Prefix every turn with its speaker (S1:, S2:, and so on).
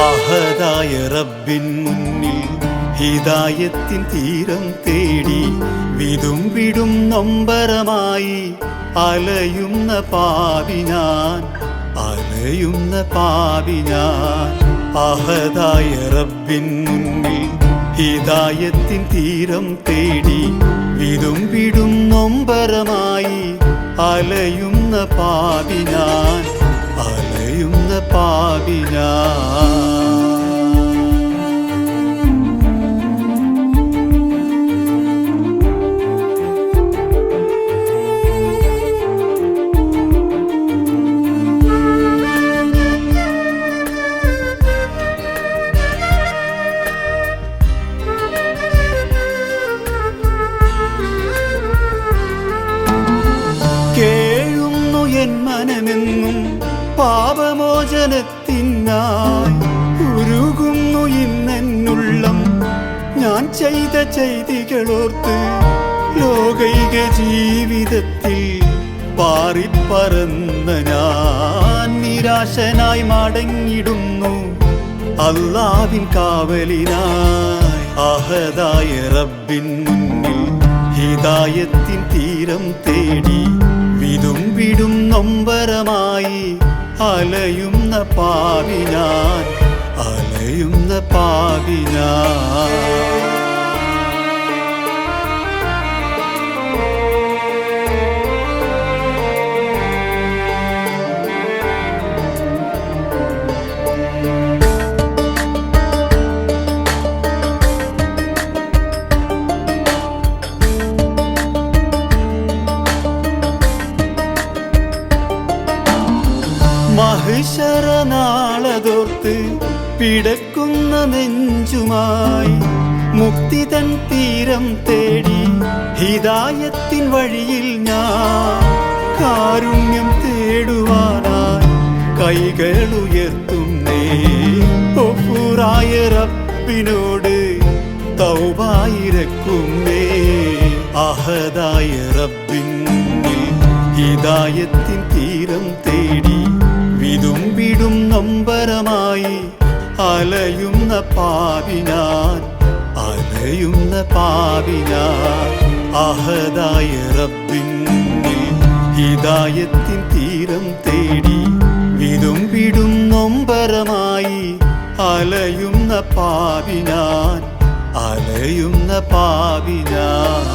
S1: അഹദായ റബ്ബിൻ മുന്നിൽ ഹിതായത്തിൻ തീരം തേടി വിതുമ്പിടും നൊമ്പരമായി അലയുന്ന പാവി ഞാൻ അലയുന്ന പാവി ഞാൻ. അഹദായ റബ്ബിൻ മുന്നിൽ ഹിതായത്തിൻ തീരം തേടി വിതുമ്പിടും നൊമ്പരമായി അലയുന്ന പാവി ഞാൻ അലയുന്ന പാപി പാപമോചനത്തിനായി ഉരുകുന്നു ഇന്നെന്നുള്ളം ഞാൻ ചെയ്ത ചെയ്തികളോർത്ത് ലോകൈക ജീവിതത്തിൽ പാറിപ്പറന്ന ഞാൻ നിരാശനായി മടങ്ങിടുന്നു അല്ലാവിൻ കാവലിനായി. അഹദായ റബ്ബിൻ മുന്നിൽ ഹിതായത്തിൻ തീരം തേടി വിതുമ്പിടും നൊമ്പരമായി പാവി ഞാൻ അലയുന്ന പാവി ഞാൻ മഹിഷറനാളതോർത്ത് പിടക്കുന്ന നെഞ്ചുമായി മുക്തി തൻ തീരം തേടി ഹിതായത്തിൻ വഴിയിൽ ഞാൻ കാരുണ്യം തേടുവാനായി കൈകൾ ഉയർത്തുന്നേറായറപ്പിനോട് റബ്ബിനോട് തൗബായിരക്കുന്നേ. അഹദായ റബ്ബിൻ ഹിദായത്തിൻ തീരം തേടി നൊമ്പരമായി അലയുന്ന പാവിനാൻ അലയുന്ന പാവിനാൻ അഹദായ റബ്ബിൻ ഹിദായത്തിൻ തീരം തേടി വിതുമ്പിടും നൊമ്പരമായി അലയുന്ന പാവിനാൻ അലയുന്ന പാവി ഞാൻ.